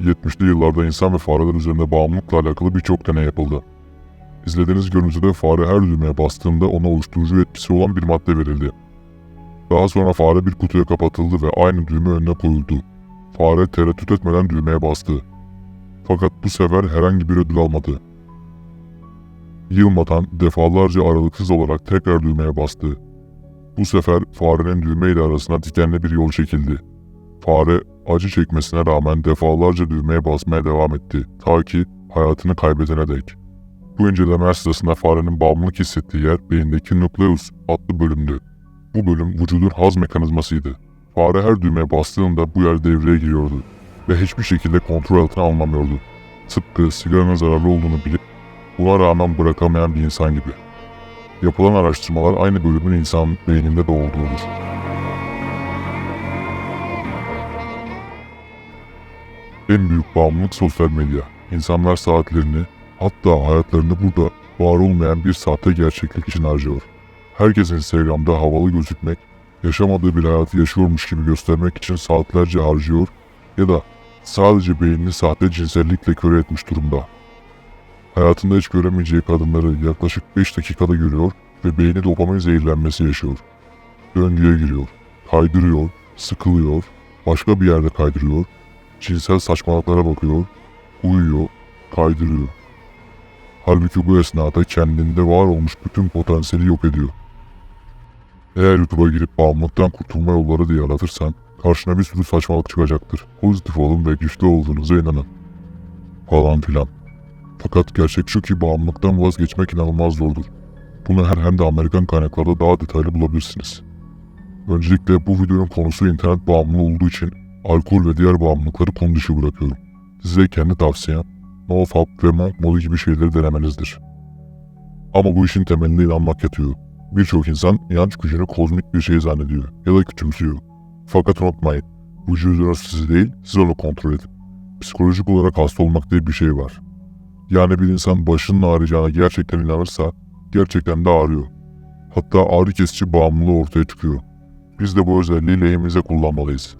70'li yıllarda insan ve fareler üzerinde bağımlılıkla alakalı birçok deney yapıldı. İzlediğiniz görüntüde fare her düğmeye bastığında ona uyuşturucu etkisi olan bir madde verildi. Daha sonra fare bir kutuya kapatıldı ve aynı düğme önüne koyuldu. Fare tereddüt etmeden düğmeye bastı. Fakat bu sefer herhangi bir ödül almadı. Yılmadan defalarca aralıksız olarak tekrar düğmeye bastı. Bu sefer farenin düğme ile arasına dikenli bir yol çekildi. Fare acı çekmesine rağmen defalarca düğmeye basmaya devam etti ta ki hayatını kaybedene dek. Bu incelemeler sırasında farenin bağımlılık hissettiği yer beyindeki nukleus adlı bölümdü. Bu bölüm vücudun haz mekanizmasıydı. Fare her düğmeye bastığında bu yer devreye giriyordu ve hiçbir şekilde kontrol altına alınamıyordu. Tıpkı sigaranın zararlı olduğunu bilip buna rağmen bırakamayan bir insan gibi. Yapılan araştırmalar aynı bölümün insan beyninde de olduğudur. En büyük bağımlılık sosyal medya. İnsanlar saatlerini, hatta hayatlarını burada var olmayan bir sahte gerçeklik için harcıyor. Herkes Instagram'da havalı gözükmek, yaşamadığı bir hayatı yaşıyormuş gibi göstermek için saatlerce harcıyor ya da sadece beynini sahte cinsellikle köre etmiş durumda. Hayatında hiç göremeyeceği kadınları yaklaşık 5 dakikada görüyor ve beyni dopamin zehirlenmesi yaşıyor. Döngüye giriyor, kaydırıyor, sıkılıyor, başka bir yerde kaydırıyor, cinsel saçmalıklara bakıyor, uyuyor, kaydırıyor. Halbuki bu esnada kendinde var olmuş bütün potansiyeli yok ediyor. Eğer YouTube'a girip bağımlılıktan kurtulma yolları diye aratırsan karşına bir sürü saçmalık çıkacaktır. Pozitif olun ve güçlü olduğunuza inanın. Falan filan. Fakat gerçek şu ki bağımlılıktan vazgeçmek inanılmaz zordur. Bunu her hem de Amerikan kaynaklarda daha detaylı bulabilirsiniz. Öncelikle bu videonun konusu internet bağımlılığı olduğu için alkol ve diğer bağımlılıkları konu dışı bırakıyorum. Size kendi tavsiyem NoFap ve Monk modu gibi şeyleri denemenizdir. Ama bu işin temelinde inanmak yatıyor. Birçok insan inanç gücünü kozmik bir şey zannediyor ya da küçümsüyor. Fakat unutmayın, vücudunuz sizi değil, siz onu kontrol edin. Psikolojik olarak hasta olmak diye bir şey var. Yani bir insan başının ağrıyacağına gerçekten inanırsa, gerçekten de ağrıyor. Hatta ağrı kesici bağımlılığı ortaya çıkıyor. Biz de bu özelliği lehimize kullanmalıyız.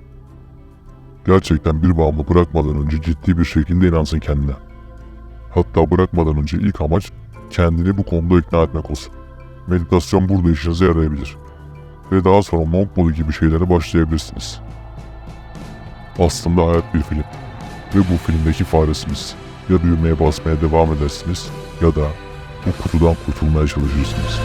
Gerçekten bir bağımlı bırakmadan önce ciddi bir şekilde inansın kendine. Hatta bırakmadan önce ilk amaç kendini bu konuda ikna etmek olsun. Meditasyon burada işinize yarayabilir. Ve daha sonra monk modu gibi şeylere başlayabilirsiniz. Aslında hayat bir film. Ve bu filmdeki faresiniz. Ya düğmeye basmaya devam edersiniz ya da bu kutudan kurtulmaya çalışırsınız.